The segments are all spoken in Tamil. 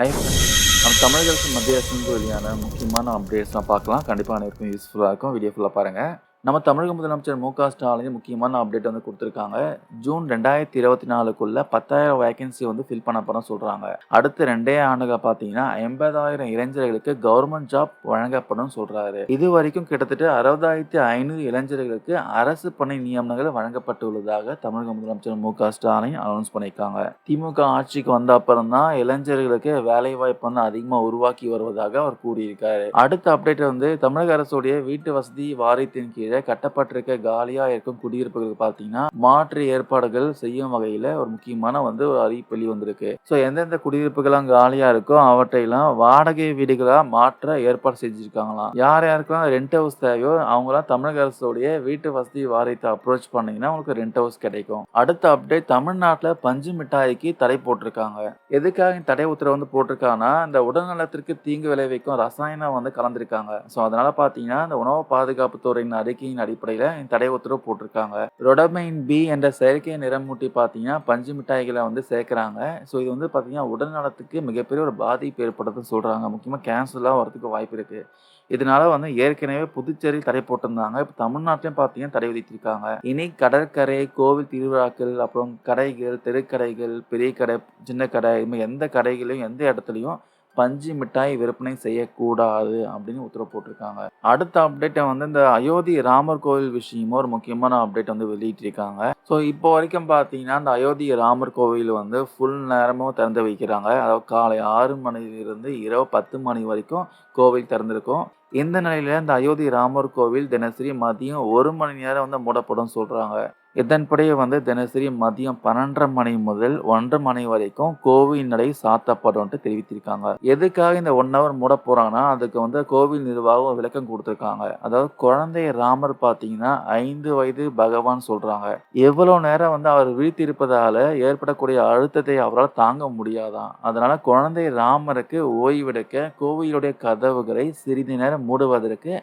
நம்ம தமிழக அரசு மத்திய அரசு வெளியான முக்கியமான அப்டேட்ஸ்லாம் பார்க்கலாம். கண்டிப்பாக அனைவருக்கும் யூஸ்ஃபுல்லாக இருக்கும். வீடியோ ஃபுல்லாக பாருங்கள் நம்ம தமிழக முதலமைச்சர் மு க ஸ்டாலின் முக்கியமான அப்டேட் வந்து கொடுத்துருக்காங்க. ஜூன் ரெண்டாயிரத்தி இருபத்தி நாலுக்குள்ள பத்தாயிரம் வேகன்சி வந்து ஃபில் பண்ண போகிறோம் சொல்கிறாங்க அடுத்த ரெண்டே ஆண்டுகள் பார்த்தீங்கன்னா எண்பதாயிரம் இளைஞர்களுக்கு கவர்மெண்ட் ஜாப் வழங்கப்படும் சொல்கிறாரு இது வரைக்கும் கிட்டத்தட்ட அறுபதாயிரத்தி ஐநூறு இளைஞர்களுக்கு அரசு பணி நியமனங்கள் வழங்கப்பட்டுள்ளதாக தமிழக முதலமைச்சர் மு க ஸ்டாலின் அனௌன்ஸ் பண்ணியிருக்காங்க. திமுக ஆட்சிக்கு வந்த அப்புறம் தான் இளைஞர்களுக்கு வேலை வாய்ப்பு வந்து அதிகமாக உருவாக்கி வருவதாக அவர் கூறியிருக்காரு. அடுத்த அப்டேட் வந்து தமிழக அரசுடைய வீட்டு வசதி வாரியத்தின் கீழ் கட்டப்பட்டிருக்க காலியாக இருக்கும் குடியிருப்புகளுக்கு பார்த்தீங்கன்னா மாற்று ஏற்பாடுகள் செய்யும் வகையில ஒரு முக்கியமான வந்து ஒரு அறிவிப்பு வெளி வந்திருக்கு. ஸோ எந்தெந்த குடியிருப்புகள்லாம் காலியாக இருக்கோ அவற்றையெல்லாம் வாடகை வீடுகளா மாற்ற ஏற்பாடு செஞ்சுருக்காங்களாம். யார் யாருக்கெல்லாம் ரெண்ட் ஹவுஸ் தேவையோ அவங்களாம் தமிழக அரசுடைய வீட்டு வசதி வாரியத்தை அப்ரோச் பண்ணீங்கன்னா உங்களுக்கு ரெண்ட் ஹவுஸ் கிடைக்கும். அடுத்த அப்டேட் தமிழ்நாட்டில் பஞ்சு மிட்டாய்க்கு தடை போட்டிருக்காங்க. எதுக்காக தடை உத்தரவு வந்து போட்டிருக்காங்கன்னா இந்த உடல்நலத்திற்கு தீங்கு விளைவிக்கும் ரசாயனம் வந்து கலந்திருக்காங்க. ஸோ அதனால பார்த்தீங்கன்னா இந்த உணவு பாதுகாப்புத்துறையின் துறையின் அறிக்கையின் அடிப்படையில் தடை உத்தரவு போட்டிருக்காங்க. ரொடமைன் பி என்ற செயற்கை நிறமூட்டி பார்த்தீங்கன்னா பஞ்சு மிட்டாய்களை வந்து சேர்க்குறாங்க. ஸோ இது வந்து பார்த்தீங்கன்னா உடல்நலத்துக்கு மிகப்பெரிய ஒரு பாதிப்பு ஏற்படுதுன்னு சொல்கிறாங்க முக்கியமாக கேன்சர்லாம் வரதுக்கு வாய்ப்பு இருக்குது இதனால வந்து ஏற்கனவே புதுச்சேரியில் தடை போட்டிருந்தாங்க. இப்போ தமிழ்நாட்டிலையும் பார்த்தீங்கன்னா தடை விதித்திருக்காங்க. இனி கடற்கரை கோவில் திருவிழாக்கள் அப்புறம் கடைகள் தெருக்கடைகள் பெரிய கடை சின்ன கடை இது மாதிரி எந்த கடைகளையும் எந்த இடத்துலையும் பஞ்சு மிட்டாய் விற்பனை செய்யக்கூடாது அப்படின்னு உத்தரவு போட்டிருக்காங்க. அடுத்த அப்டேட்டை வந்து இந்த அயோத்தி ராமர் கோவில் விஷயமும் ஒரு முக்கியமான அப்டேட் வந்து வெளியிட்டிருக்காங்க. ஸோ இப்போ வரைக்கும் பார்த்தீங்கன்னா இந்த அயோத்தி ராமர் கோவில் வந்து ஃபுல் நேரமும் திறந்து வைக்கிறாங்க. அதாவது காலை ஆறு மணிலிருந்து இரவு பத்து மணி வரைக்கும் கோவில் திறந்திருக்கும். இந்த நிலையில இந்த அயோத்தி ராமர் கோவில் தினசரி மதியம் ஒரு மணி நேரம் வந்து மூடப்படும் சொல்றாங்க. இதன்படி வந்து தினசரி மதியம் பன்னெண்டரை மணி முதல் ஒன்றரை மணி வரைக்கும் கோவில் நடை சாத்தப்படும் தெரிவித்திருக்காங்க. எதுக்காக இந்த ஒன் ஹவர் மூட போறாங்கன்னா அதுக்கு வந்து கோவில் நிர்வாகம் விளக்கம் கொடுத்துருக்காங்க. அதாவது குழந்தை ராமர் பார்த்தீங்கன்னா ஐந்து வயது பகவான் சொல்றாங்க. எவ்வளவு நேரம் வந்து அவர் வீழ்த்திருப்பதால ஏற்படக்கூடிய அழுத்தத்தை அவரால் தாங்க முடியாதாம் அதனால குழந்தை ராமருக்கு ஓய்வெடுக்க கோவிலுடைய கதவுகளை சிறிது நேரம் மூடுவதற்கு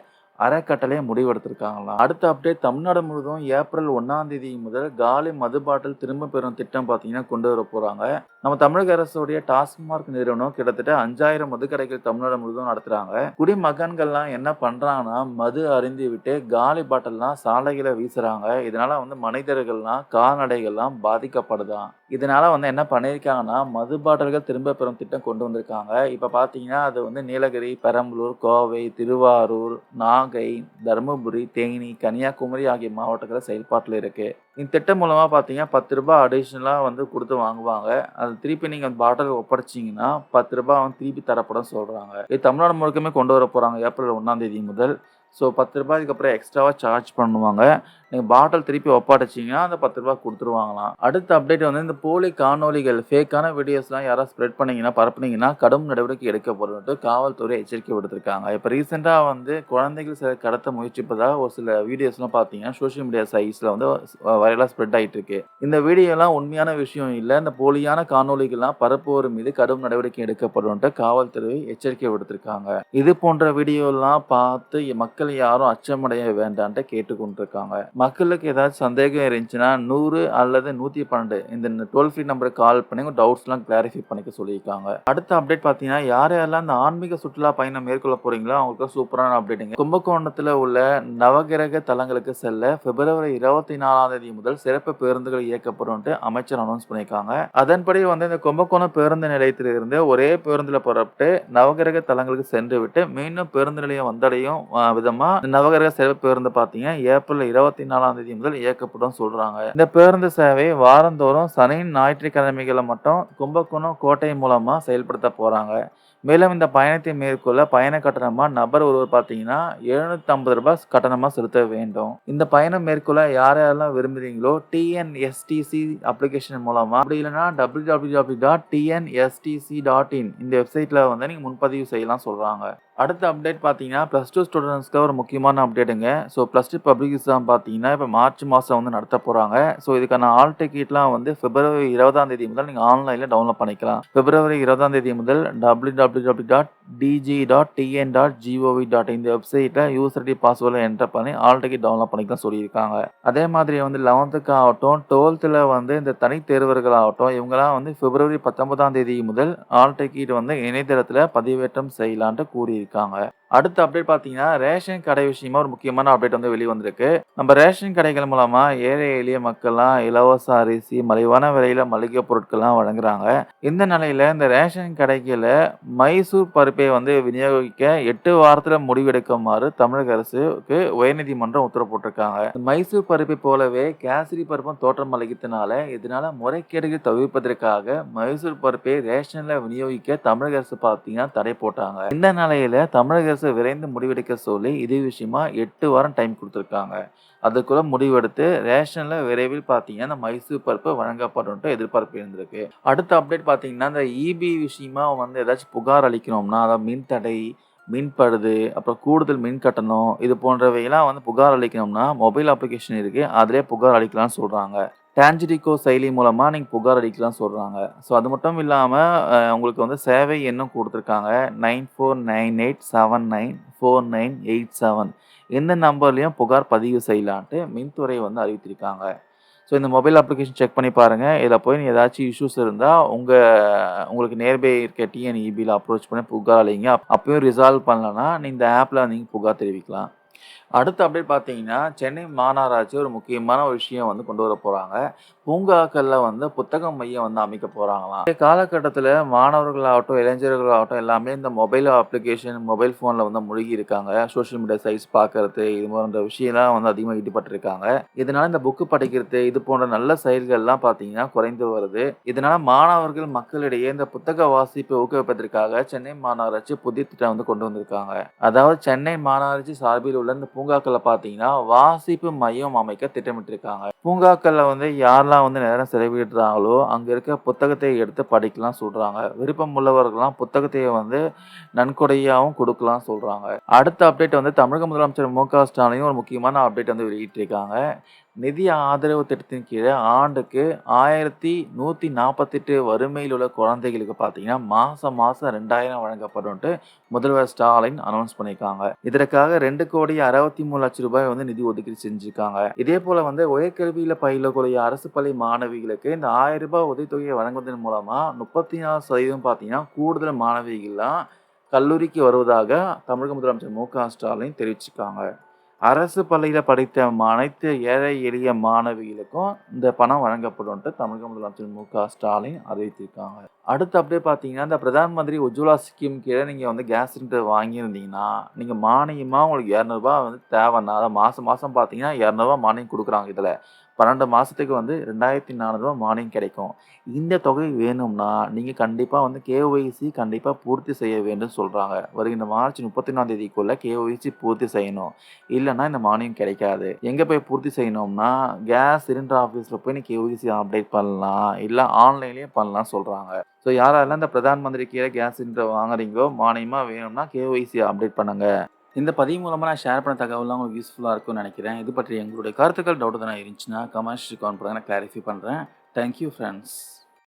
அறக்கட்டளை முடிவெடுத்திருக்காங்களாம். அடுத்த அப்டேட் தமிழ்நாடு முழுவதும் ஏப்ரல் ஒன்னாம் தேதி முதல் காலி மது பாட்டில் திரும்ப பெறும் திட்டம் பார்த்தீங்கன்னா கொண்டு வர போறாங்க. நம்ம தமிழக அரசுடைய டாஸ்மார்க் நிறுவனம் கிட்டத்தட்ட அஞ்சாயிரம் மதுக்கடைகள் தமிழ்நாடு முழுவதும் நடத்துறாங்க. குடிமகன்கள்லாம் என்ன பண்றாங்கன்னா மது அருந்தி விட்டு காலி பாட்டில்லாம் சாலைகளை வீசுறாங்க. இதனால வந்து மனிதர்கள்லாம் கால்நடைகள்லாம் பாதிக்கப்படுதான். இதனால வந்து என்ன பண்ணியிருக்காங்கன்னா மது பாட்டில்கள் திரும்ப பெறும் திட்டம் கொண்டு வந்திருக்காங்க. இப்போ பார்த்தீங்கன்னா அது வந்து நீலகிரி பெரம்பலூர் கோவை திருவாரூர் நாகை தருமபுரி தேனி கன்னியாகுமரி ஆகிய மாவட்டங்களில் செயல்பாட்டில் இருக்கு. இந்த திட்டம் மூலமாக பார்த்தீங்கன்னா பத்து ரூபாய் அடிஷ்னலாக வந்து கொடுத்து வாங்குவாங்க. அது திருப்பி நீங்கள் அந்த பாட்டில் ஒப்படைச்சிங்கன்னா பத்து ரூபாய் வந்து திருப்பி தரப்படும் சொல்கிறாங்க இது தமிழ்நாடு முழுக்கமே கொண்டு வர போகிறாங்க ஏப்ரல் ஒன்றாம் தேதி முதல். ஸோ பத்து ரூபாய்க்கு அப்புறம் எக்ஸ்ட்ராவாக சார்ஜ் பண்ணுவாங்க. நீங்கள் பாட்டில் திருப்பி ஒப்பாடிச்சிங்கன்னா அந்த பத்து ரூபா கொடுத்துருவாங்களாம். அடுத்த அப்டேட் வந்து இந்த போலி காணொலிகள் ஃபேக்கான வீடியோஸ்லாம் யாராவது ஸ்ப்ரெட் பண்ணிங்கன்னா பரப்புனீங்கன்னா கடும் நடவடிக்கை எடுக்கப்படும்ட்டு காவல்துறை எச்சரிக்கை விடுத்திருக்காங்க. இப்போ ரீசெண்டாக வந்து குழந்தைகள் சில கடத்த முயற்சிப்பதாக ஒரு சில வீடியோஸ்லாம் பார்த்தீங்கன்னா சோஷியல் மீடியா சைட்ஸில் வந்து வைரலாக ஸ்ப்ரெட் ஆகிட்டு இருக்கு இந்த வீடியோலாம் உண்மையான விஷயம் இல்லை. இந்த போலியான காணொலிகள்லாம் பரப்புவோர் மீது கடும் நடவடிக்கை எடுக்கப்படும்ட்டு காவல்துறை எச்சரிக்கை விடுத்திருக்காங்க. இது போன்ற வீடியோலாம் பார்த்து மக்கள் யாரும் அச்சமடைய வேண்டான்ட்டு கேட்டுக்கொண்டிருக்காங்க. மக்களுக்கு ஏதாச்சும் சந்தேகம் இருந்துச்சுன்னா நூறு அல்லது நூற்றி பன்னெண்டு இந்த டோல் ஃப்ரீ நம்பருக்கு கால் பண்ணி உங்கள் டவுட்ஸ்லாம் கிளாரிஃபை பண்ணிக்க சொல்லியிருக்காங்க. அடுத்த அப்டேட் பார்த்தீங்கன்னா யார் யாரெல்லாம் அந்த ஆன்மீக சுற்றுலா பயணம் மேற்கொள்ள போறீங்களோ அவங்களுக்கு சூப்பரான அப்டேட்டுங்க கும்பகோணத்தில் உள்ள நவகிரக தலங்களுக்கு செல்ல பிப்ரவரி இருபத்தி நாலாம் தேதி முதல் சிறப்பு பேருந்துகள் இயக்கப்படும் அமைச்சர் அனௌன்ஸ் பண்ணியிருக்காங்க. அதன்படி வந்து இந்த கும்பகோணம் பேருந்து நிலையத்திலிருந்து ஒரே பேருந்தில் புறப்பட்டு நவகிரக தலங்களுக்கு சென்று விட்டு மீண்டும் பேருந்து நிலையம் வந்தடையும் விதமாக நவகிரக சிறப்பு பேருந்து பார்த்தீங்கன்னா ஏப்ரல் இருபத்தி நாலாம் தேதி முதல் இயக்கப்படும் சொல்றாங்க. இந்த பேருந்து சேவை வாரந்தோறும் சனி ஞாயிற்றுக்கிழமைகளை மட்டும் கும்பகோணம் கோட்டை மூலமா செயல்படுத்த போறாங்க. மேலும் இந்த பயணத்தை மேற்கொள்ள பயண கட்டணமாக நபர் ஒருவர் பார்த்தீங்கன்னா எழுநூத்தி ஐம்பது ரூபாய் கட்டணமாக செலுத்த வேண்டும். இந்த பயணம் மேற்கொள்ள யார் யாரெல்லாம் விரும்புறீங்களோ டிஎன்எஸ்டிசி அப்ளிகேஷன் மூலமாக அப்படி இல்லைன்னா W W W dot TNSTC dot in இந்த வெப்சைட்டில் வந்து நீங்கள் முன்பதிவு செய்யலாம் சொல்கிறாங்க அடுத்த அப்டேட் பார்த்தீங்கன்னா ப்ளஸ் டூ ஸ்டூடெண்ட்ஸ்க்கு ஒரு முக்கியமான அப்டேட்டுங்க so plus two public exam பார்த்தீங்கன்னா இப்போ மார்ச் மாதம் வந்து நடத்த போகிறாங்க ஸோ இதுக்கான ஆல் டிக்கெட்லாம் வந்து பிப்ரவரி இருபதாம் தேதி முதல் நீங்கள் ஆன்லைனில் டவுன்லோட் பண்ணிக்கலாம். பிப்ரவரி இருபதாம் தேதி முதல் W W W dot DG dot TN dot GOV dot இந்த வெப்சைட்டில் யூசர் ஐடி பாஸ்வேர்டில் என்டர் பண்ணி ஆல் டவுன்லோட் பண்ணிக்கலாம் சொல்லியிருக்காங்க. அதே மாதிரி வந்து லெவன்த்துக்கு ஆகட்டும் டுவெல்த்தில் வந்து இந்த தனி தேர்வர்கள் ஆகட்டும் இவங்கெல்லாம் வந்து பிப்ரவரி பத்தொன்பதாம் தேதி முதல் ஆல்டெக்கிட் வந்து இணையதளத்தில் பதிவேற்றம் செய்யலான்ட்டு கூறியிருக்காங்க. அடுத்த அப்டேட் பார்த்தீங்கன்னா ரேஷன் கடை விஷயமா ஒரு முக்கியமான அப்டேட் வந்து வெளியே வந்திருக்கு நம்ம ரேஷன் கடைகள் மூலமா ஏழை எளிய மக்கள்லாம் இலவச அரிசி மலிவான விலையில மளிகை பொருட்கள்லாம் வழங்குறாங்க. இந்த நிலையில இந்த ரேஷன் கடைகளில் மைசூர் பருப்பு வந்து விநியோகிக்க எட்டு வாரத்தில் முடிவெடுக்குமாறு தமிழக அரசுக்கு உயர்நீதிமன்றம் உத்தரவு போட்டிருக்காங்க. மைசூர் பருப்பை போலவே கேசரி பருப்பும் தோற்றம் அளிக்கிறதுனால இதனால முறைகேடுகள் தவிர்ப்பதற்காக மைசூர் பருப்பை ரேஷனில் விநியோகிக்க தமிழக அரசு பார்த்தீங்கன்னா தடை போட்டாங்க. இந்த நிலையில தமிழக அரசு விரைந்து முடிவெடுக்க சொல்லி இதே விஷயமா எட்டு வாரம் டைம் கொடுத்துருக்காங்க. அதுக்குள்ள முடிவெடுத்து ரேஷன்ல விரைவில் பார்த்தீங்கன்னா இந்த மைசூர் பருப்பு வழங்கப்படும் எதிர்பார்ப்பு இருந்திருக்கு. அடுத்த அப்டேட் பார்த்தீங்கன்னா இந்த இபி விஷயமா வந்து ஏதாச்சும் புகார் அளிக்கணும்னா அதாவது மின் தடை மின்பழுது அப்புறம் கூடுதல் மின் கட்டணம் இது போன்றவையெல்லாம் வந்து புகார் அளிக்கணும்னா மொபைல் அப்ளிகேஷன் இருக்குது அதிலே புகார் அளிக்கலாம்னு சொல்கிறாங்க டான்ஜிடிகோ செயலி மூலமாக நீங்கள் புகார் அளிக்கலாம் சொல்கிறாங்க ஸோ அது மட்டும் இல்லாமல் உங்களுக்கு வந்து சேவை எண்ணும் கொடுத்துருக்காங்க. Nine four nine eight seven nine four nine eight seven. எந்த நம்பர்லேயும் புகார் பதிவு செய்யலான்ட்டு மின்துறை வந்து அறிவித்திருக்காங்க. ஸோ இந்த மொபைல் அப்ளிகேஷன் செக் பண்ணி பாருங்கள் இதில் போய் நீ ஏதாச்சும் இஷ்யூஸ் இருந்தால் உங்கள் உங்களுக்கு நேர்பை இருக்க டிஎன்இபியில் அப்ரோச் பண்ணி புகார் அளிங்க. அப்பயும் ரிசால்வ் பண்ணலன்னா நீ இந்த ஆப்பில் நீங்கள் புகார் தெரிவிக்கலாம். அடுத்த அப்டேட் பார்த்தீங்கன்னா சென்னை மாநகராட்சி ஒரு முக்கியமான ஒரு விஷயம் வந்து கொண்டு வர போகிறாங்க பூங்காக்களில் வந்து புத்தகம் மையம் வந்து அமைக்க போகிறாங்களாம் இந்த காலகட்டத்தில் மாணவர்களாகட்டும் இளைஞர்களாகட்டும் எல்லாமே இந்த மொபைல் அப்ளிகேஷன் மொபைல் ஃபோனில் வந்து முழுகி இருக்காங்க. சோஷியல் மீடியா சைட்ஸ் பார்க்கறது இது போன்ற விஷயம்லாம் வந்து அதிகமாக ஈடுபட்டிருக்காங்க இதனால் இந்த புக்கு படிக்கிறது இது போன்ற நல்ல செயல்கள்லாம் பார்த்தீங்கன்னா குறைந்து வருது. இதனால் மாணவர்கள் மக்களிடையே இந்த புத்தக வாசிப்பை ஊக்குவிப்பதற்காக சென்னை மாநகராட்சி புதிய திட்டம் வந்து கொண்டு வந்திருக்காங்க. அதாவது சென்னை மாநகராட்சி சார்பில் உள்ள இந்த பூங்காக்களை பார்த்தீங்கன்னா வாசிப்பு மையம் அமைக்க திட்டமிட்டிருக்காங்க. பூங்காக்களில் வந்து யாரெல்லாம் வந்து நேரம் செலவிடுறாங்களோ அங்கே இருக்க புத்தகத்தை எடுத்து படிக்கலாம் சொல்கிறாங்க விருப்பம் உள்ளவர்கள்லாம் புத்தகத்தை வந்து நன்கொடையாகவும் கொடுக்கலாம் சொல்கிறாங்க அடுத்த அப்டேட் வந்து தமிழக முதலமைச்சர் மு க ஸ்டாலினும் ஒரு முக்கியமான அப்டேட் வந்து வெளியிட்டிருக்காங்க. நிதி ஆதரவு திட்டத்தின் கீழே ஆண்டுக்கு ஆயிரத்தி நூற்றி நாற்பத்தெட்டு வறுமையில் உள்ள குழந்தைகளுக்கு பார்த்தீங்கன்னா மாதம் மாதம் ரெண்டாயிரம் வழங்கப்படும்ட்டு முதல்வர் ஸ்டாலின் அனௌன்ஸ் பண்ணியிருக்காங்க. இதற்காக ரெண்டு கோடி அறுபத்தி மூணு லட்சம் ரூபாய் வந்து நிதி ஒதுக்கீடு செஞ்சுருக்காங்க. இதே போல் வந்து உயர்கல்வியில் பயிலக்கூடிய அரசு பள்ளி மாணவிகளுக்கு இந்த ஆயிரம் ரூபாய் உதவித்தொகையை வழங்குவதன் மூலமாக முப்பத்தி நாலு சதவீதம் பார்த்தீங்கன்னா கூடுதல் மாணவிகள்லாம் கல்லூரிக்கு வருவதாக தமிழக முதலமைச்சர் மு க ஸ்டாலின் தெரிவிச்சிருக்காங்க. அரசு பள்ளியில் படித்த அனைத்து ஏழை எளிய மாணவிகளுக்கும் இந்த பணம் வழங்கப்படும்ட்டு தமிழக முதலமைச்சர் மு க ஸ்டாலின் அறிவித்திருக்காங்க. அடுத்து அப்படியே பார்த்தீங்கன்னா இந்த பிரதான் மந்திரி உஜ்வலா ஸ்கீம் கீழே நீங்கள் வந்து கேஸ் சிலிண்டர் வாங்கியிருந்தீங்கன்னா நீங்கள் மானியமாக உங்களுக்கு இரநூறுபா வந்து தேவைன்னா அதை மாதம் மாதம் பார்த்தீங்கன்னா இரநூறுபா மானியம் கொடுக்குறாங்க இதில். பன்னெண்டு மாதத்துக்கு வந்து ரெண்டாயிரத்தி நானூறுரூவா மானியம் கிடைக்கும். இந்த தொகை வேணும்னா நீங்கள் கண்டிப்பாக வந்து கேஒய்சி கண்டிப்பாக பூர்த்தி செய்ய வேண்டும் சொல்கிறாங்க வருகின்ற மார்ச் முப்பத்தி தேதிக்குள்ளே கேஒய்சி பூர்த்தி செய்யணும். இல்லைன்னா இந்த மானியம் கிடைக்காது. எங்கே போய் பூர்த்தி செய்யணும்னா கேஸ் சிலிண்டர் ஆஃபீஸில் போய் நீ கேஒய்சி அப்டேட் பண்ணலாம். இல்லை ஆன்லைன்லேயே பண்ணலாம் சொல்கிறாங்க ஸோ யாரெல்லாம் இந்த பிரதான் மந்திரி கீழே கேஸ் சிலிண்டர் வாங்குறீங்களோ மானியமாக வேணும்னா கேஒய்சி அப்டேட் பண்ணுங்கள் இந்த பதிவு மூலமாக நான் ஷேர் பண்ண தகவலாம் உங்களுக்கு யூஸ்ஃபுல்லாக இருக்கும்னு நினைக்கிறேன். இது பற்றி எங்களுடைய கருத்துக்கள் டவுட் தான் இருந்துச்சுன்னா கமெண்ட்ஸ் கவுண்ட் பண்ணுங்க நான் கிளாரிஃபை பண்ணுறேன் தேங்க்யூ ஃப்ரெண்ட்ஸ்